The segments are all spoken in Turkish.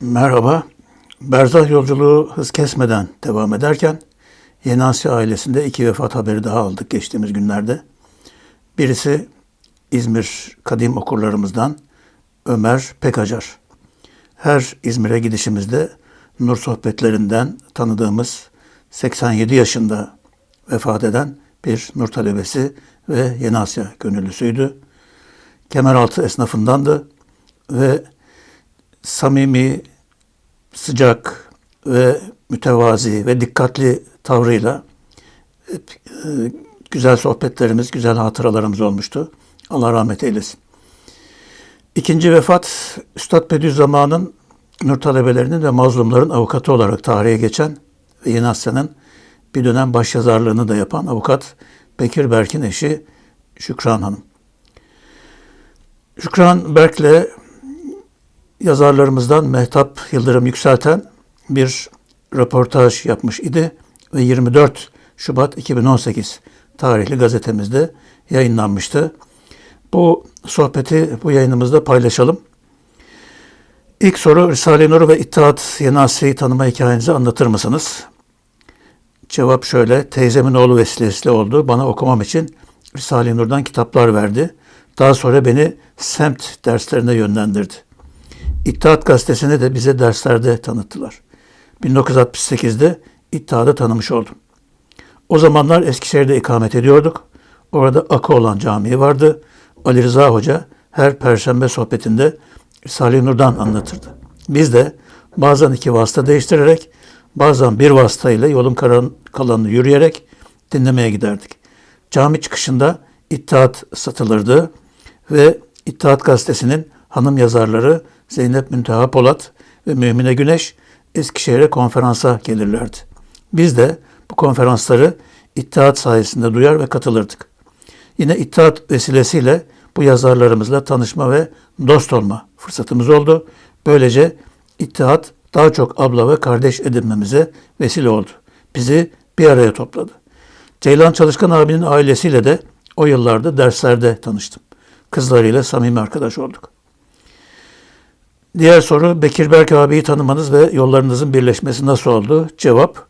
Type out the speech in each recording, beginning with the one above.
Merhaba. Berzah yolculuğu hız kesmeden devam ederken Yeni Asya ailesinde iki vefat haberi daha aldık geçtiğimiz günlerde. Birisi İzmir kadim okurlarımızdan Ömer Pekacar. Her İzmir'e gidişimizde Nur sohbetlerinden tanıdığımız 87 yaşında vefat eden bir Nur talebesi ve Yeni Asya gönüllüsüydü. Kemeraltı esnafındandı ve samimi, sıcak ve mütevazi ve dikkatli tavrıyla hep, e, güzel sohbetlerimiz, güzel hatıralarımız olmuştu. Allah rahmet eylesin. İkinci vefat Üstad Bediüzzaman'ın Nur talebelerinin ve mazlumların avukatı olarak tarihe geçen ve Yeni Asya'nın bir dönem başyazarlığını da yapan avukat Bekir Berk'in eşi Şükran Hanım. Şükran Berk'le yazarlarımızdan Mehtap Yıldırım Yükselten bir röportaj yapmış idi ve 24 Şubat 2018 tarihli gazetemizde yayınlanmıştı. Bu sohbeti bu yayınımızda paylaşalım. İlk soru Risale-i Nur ve İttihat Yeni Asya'yı tanıma hikayenizi anlatır mısınız? Cevap şöyle, teyzemin oğlu vesilesiyle oldu. Bana okumam için Risale-i Nur'dan kitaplar verdi. Daha sonra beni semt derslerine yönlendirdi. İttihat gazetesini de bize derslerde tanıttılar. 1968'de İttihat'ı tanımış oldum. O zamanlar Eskişehir'de ikamet ediyorduk. Orada Akı olan camii vardı. Ali Rıza Hoca her perşembe sohbetinde Risale-i Nur'dan anlatırdı. Biz de bazen iki vasıta değiştirerek, bazen bir vasıtayla yolun kalan, kalanını yürüyerek dinlemeye giderdik. Cami çıkışında İttihat satılırdı ve İttihat gazetesinin hanım yazarları Zeynep Münteha Polat ve Mümine Güneş Eskişehir'e konferansa gelirlerdi. Biz de bu konferansları İttihat sayesinde duyar ve katılırdık. Yine İttihat vesilesiyle bu yazarlarımızla tanışma ve dost olma fırsatımız oldu. Böylece İttihat daha çok abla ve kardeş edinmemize vesile oldu. Bizi bir araya topladı. Ceylan Çalışkan abinin ailesiyle de o yıllarda derslerde tanıştım. Kızlarıyla samimi arkadaş olduk. Diğer soru Bekir Berk abiyi tanımanız ve yollarınızın birleşmesi nasıl oldu? Cevap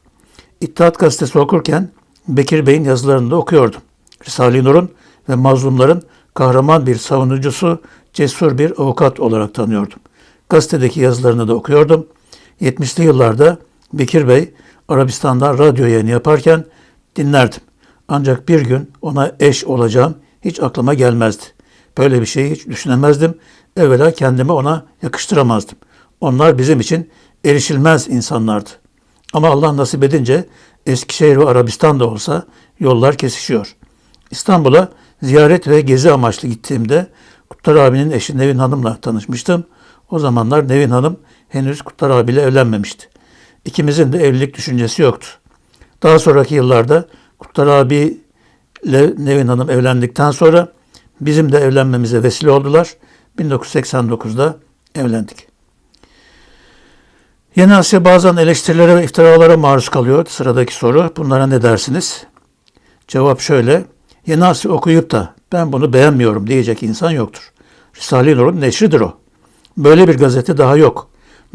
İttihat gazetesi okurken Bekir Bey'in yazılarını da okuyordum. Risale-i Nur'un ve mazlumların kahraman bir savunucusu, cesur bir avukat olarak tanıyordum. Gazetedeki yazılarını da okuyordum. 70'li yıllarda Bekir Bey Arabistan'dan radyo yayını yaparken dinlerdim. Ancak bir gün ona eş olacağım hiç aklıma gelmezdi. Böyle bir şeyi hiç düşünemezdim. Evvela kendimi ona yakıştıramazdım. Onlar bizim için erişilmez insanlardı. Ama Allah nasip edince Eskişehir ve Arabistan da olsa yollar kesişiyor. İstanbul'a ziyaret ve gezi amaçlı gittiğimde Kutlar abinin eşi Nevin Hanım'la tanışmıştım. O zamanlar Nevin Hanım henüz Kutlar abiyle evlenmemişti. İkimizin de evlilik düşüncesi yoktu. Daha sonraki yıllarda Kutlar abiyle Nevin Hanım evlendikten sonra bizim de evlenmemize vesile oldular. 1989'da evlendik. Yeni Asya bazen eleştirilere ve iftiralara maruz kalıyor. Sıradaki soru. Bunlara ne dersiniz? Cevap şöyle. Yeni Asya okuyup da ben bunu beğenmiyorum diyecek insan yoktur. Risale-i Nur'un neşridir o. Böyle bir gazete daha yok.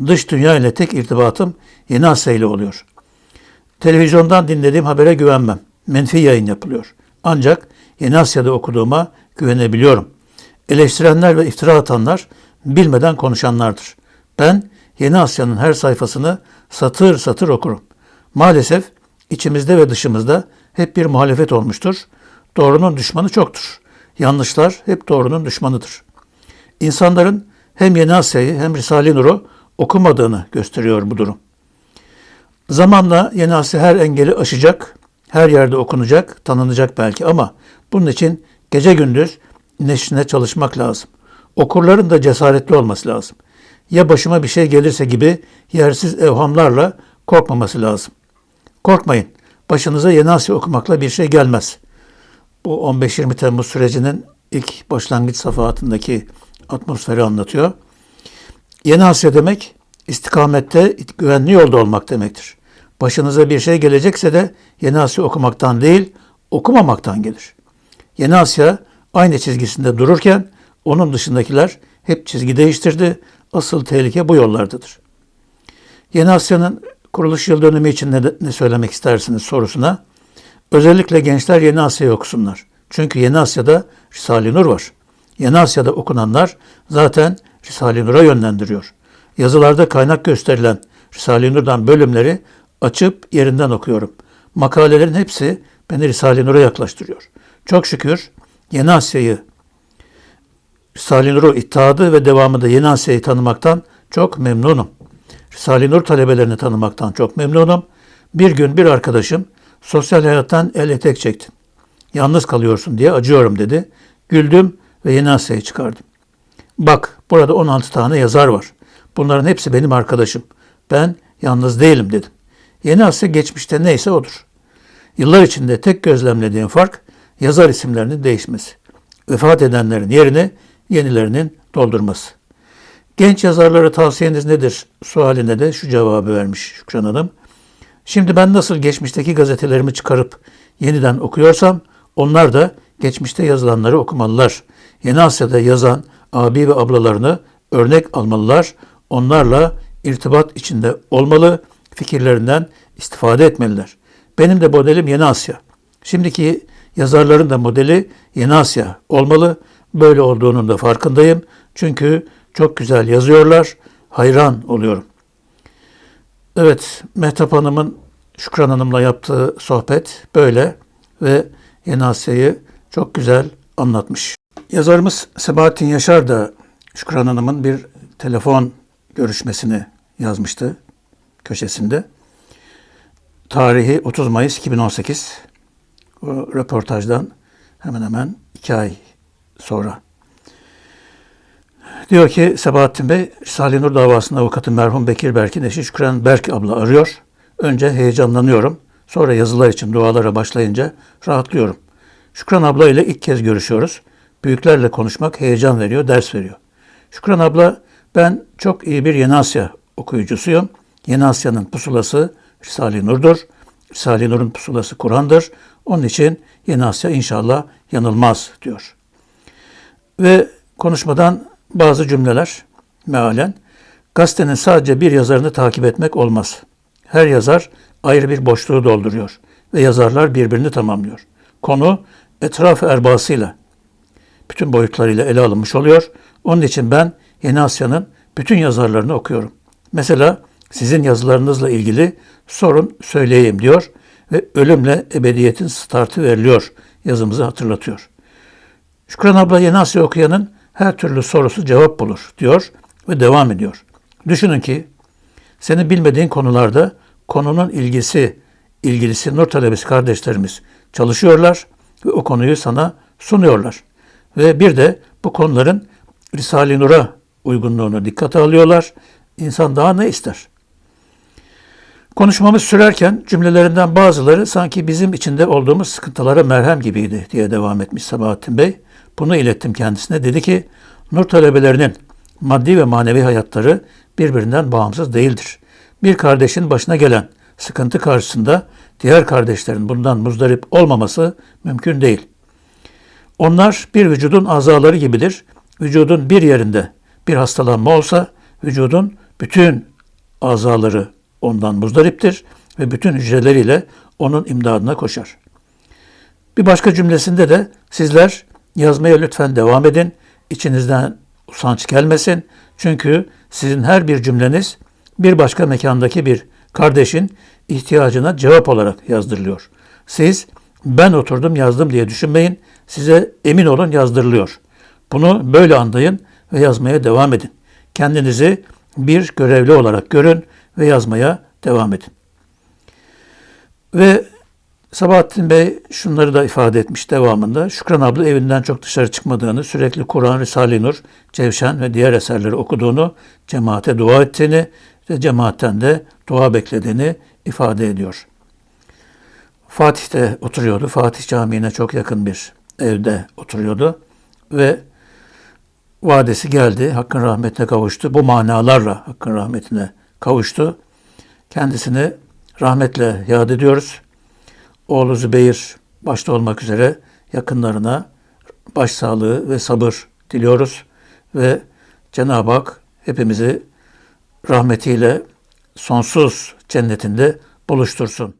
Dış dünya ile tek irtibatım Yeni Asya ile oluyor. Televizyondan dinlediğim habere güvenmem. Menfi yayın yapılıyor. Ancak Yeni Asya'da okuduğuma güvenebiliyorum. Eleştirenler ve iftira atanlar bilmeden konuşanlardır. Ben Yeni Asya'nın her sayfasını satır satır okurum. Maalesef içimizde ve dışımızda hep bir muhalefet olmuştur. Doğrunun düşmanı çoktur. Yanlışlar hep doğrunun düşmanıdır. İnsanların hem Yeni Asya'yı hem Risale-i Nur'u okumadığını gösteriyor bu durum. Zamanla Yeni Asya her engeli aşacak, her yerde okunacak, tanınacak belki ama bunun için gece gündüz neşrine çalışmak lazım. Okurların da cesaretli olması lazım. Ya başıma bir şey gelirse gibi yersiz evhamlarla korkmaması lazım. Korkmayın. Başınıza Yeni Asya okumakla bir şey gelmez. Bu 15-20 Temmuz sürecinin ilk başlangıç safahatındaki atmosferi anlatıyor. Yeni Asya demek istikamette güvenli yolda olmak demektir. Başınıza bir şey gelecekse de Yeni Asya okumaktan değil, okumamaktan gelir. Yeni Asya aynı çizgisinde dururken onun dışındakiler hep çizgi değiştirdi. Asıl tehlike bu yollardadır. Yeni Asya'nın kuruluş yıl dönümü için ne, ne söylemek istersiniz sorusuna özellikle gençler Yeni Asya'yı okusunlar. Çünkü Yeni Asya'da Risale-i Nur var. Yeni Asya'da okunanlar zaten Risale-i Nur'a yönlendiriyor. Yazılarda kaynak gösterilen Risale-i Nur'dan bölümleri açıp yerinden okuyorum. Makalelerin hepsi beni Risale-i Nur'a yaklaştırıyor. Çok şükür Yeni Asya'yı, Risale-i Nur'u ittahadı ve devamı da Yeni Asya'yı tanımaktan çok memnunum. Risale-i Nur talebelerini tanımaktan çok memnunum. Bir gün bir arkadaşım sosyal hayattan el etek çektin. Yalnız kalıyorsun diye acıyorum dedi. Güldüm ve Yeni Asya'yı çıkardım. Bak burada 16 tane yazar var. Bunların hepsi benim arkadaşım. Ben yalnız değilim dedim. Yeni Asya geçmişte neyse odur. Yıllar içinde tek gözlemlediğim fark yazar isimlerinin değişmesi. Vefat edenlerin yerini yenilerinin doldurması. Genç yazarlara tavsiyeniz nedir sualine de şu cevabı vermiş Şükran Hanım. Şimdi ben nasıl geçmişteki gazetelerimi çıkarıp yeniden okuyorsam onlar da geçmişte yazılanları okumalılar. Yeni Asya'da yazan abi ve ablalarını örnek almalılar. Onlarla irtibat içinde olmalı, fikirlerinden istifade etmeliler. Benim de modelim Yeni Asya. Şimdiki yazarların da modeli Yeni Asya olmalı. Böyle olduğunun da farkındayım. Çünkü çok güzel yazıyorlar. Hayran oluyorum. Evet, Mehtap Hanım'ın Şükran Hanım'la yaptığı sohbet böyle ve Yeni Asya'yı çok güzel anlatmış. Yazarımız Sebahattin Yaşar da Şükran Hanım'ın bir telefon görüşmesini yazmıştı köşesinde. Tarihi 30 Mayıs 2018. O röportajdan hemen hemen iki ay sonra. Diyor ki Sebahattin Bey, Risale-i Nur davasında avukatı merhum Bekir Berk'in eşi Şükran Berk abla arıyor. Önce heyecanlanıyorum. Sonra yazılar için dualara başlayınca rahatlıyorum. Şükran abla ile ilk kez görüşüyoruz. Büyüklerle konuşmak heyecan veriyor, ders veriyor. Şükran abla, ben çok iyi bir Yeni Asya okuyucusuyum. Yeni Asya'nın pusulası Risale-i Nur'dur. Risale-i Nur'un pusulası Kur'an'dır. Onun için Yeni Asya inşallah yanılmaz diyor. Ve konuşmadan bazı cümleler mealen gazetenin sadece bir yazarını takip etmek olmaz. Her yazar ayrı bir boşluğu dolduruyor ve yazarlar birbirini tamamlıyor. Konu etraf erbasıyla, bütün boyutlarıyla ele alınmış oluyor. Onun için ben Yeni Asya'nın bütün yazarlarını okuyorum. Mesela sizin yazılarınızla ilgili sorun söyleyeyim diyor ve ölümle ebediyetin startı veriliyor yazımızı hatırlatıyor. Şükran abla Yeni Asya okuyanın her türlü sorusu cevap bulur diyor ve devam ediyor. Düşünün ki seni bilmediğin konularda konunun ilgisi, ilgilisi nur talebesi kardeşlerimiz çalışıyorlar ve o konuyu sana sunuyorlar. Ve bir de bu konuların Risale-i Nur'a uygunluğunu dikkate alıyorlar. İnsan daha ne ister? Konuşmamız sürerken cümlelerinden bazıları sanki bizim içinde olduğumuz sıkıntılara merhem gibiydi diye devam etmiş Sabahattin Bey. Bunu ilettim kendisine. Dedi ki nur talebelerinin maddi ve manevi hayatları birbirinden bağımsız değildir. Bir kardeşin başına gelen sıkıntı karşısında diğer kardeşlerin bundan muzdarip olmaması mümkün değil. Onlar bir vücudun azaları gibidir. Vücudun bir yerinde bir hastalanma olsa vücudun bütün azaları ondan muzdariptir ve bütün hücreleriyle onun imdadına koşar. Bir başka cümlesinde de sizler yazmaya lütfen devam edin. İçinizden usanç gelmesin. Çünkü sizin her bir cümleniz bir başka mekandaki bir kardeşin ihtiyacına cevap olarak yazdırılıyor. Siz ben oturdum yazdım diye düşünmeyin. Size emin olun yazdırılıyor. Bunu böyle anlayın ve yazmaya devam edin. Kendinizi bir görevli olarak görün ve yazmaya devam edin. Ve Sabahattin Bey şunları da ifade etmiş devamında. Şükran abla evinden çok dışarı çıkmadığını, sürekli Kur'an, Risale-i Nur, Cevşen ve diğer eserleri okuduğunu, cemaate dua ettiğini ve cemaatten de dua beklediğini ifade ediyor. Fatih'te oturuyordu. Fatih Camii'ne çok yakın bir evde oturuyordu ve vadesi geldi. Hakkın rahmetine kavuştu. Bu manalarla Hakkın rahmetine kavuştu. Kendisini rahmetle yad ediyoruz. Oğlu Zübeyir başta olmak üzere yakınlarına başsağlığı ve sabır diliyoruz ve Cenab-ı Hak hepimizi rahmetiyle sonsuz cennetinde buluştursun.